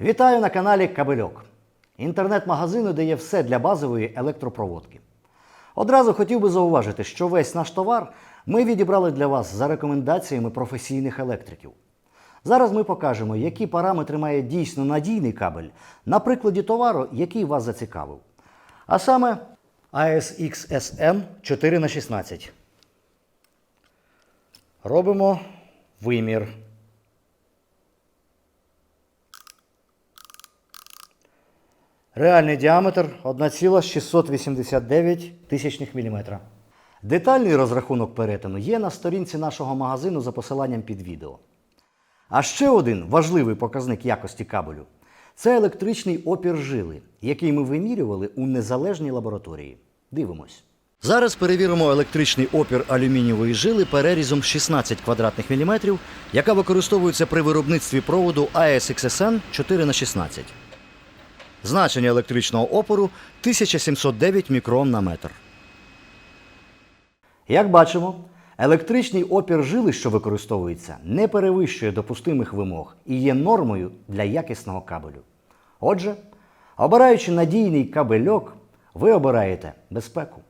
Вітаю на каналі Кабельок, інтернет-магазину, де є все для базової електропроводки. Одразу хотів би зауважити, що весь наш товар ми відібрали для вас за рекомендаціями професійних електриків. Зараз ми покажемо, які параметри має дійсно надійний кабель на прикладі товару, який вас зацікавив. А саме ASXSM 4х16. Робимо вимір. Реальний діаметр 1,689 тисячних міліметра. Детальний розрахунок перетину є на сторінці нашого магазину за посиланням під відео. А ще один важливий показник якості кабелю це електричний опір жили, який ми вимірювали у незалежній лабораторії. Дивимось. Зараз перевіримо електричний опір алюмінієвої жили перерізом 16 квадратних міліметрів, яка використовується при виробництві проводу ASXSN 4х16. Значення електричного опору 1709 мікрон на метр. Як бачимо, електричний опір жили, що використовується, не перевищує допустимих вимог і є нормою для якісного кабелю. Отже, обираючи надійний кабельок, ви обираєте безпеку.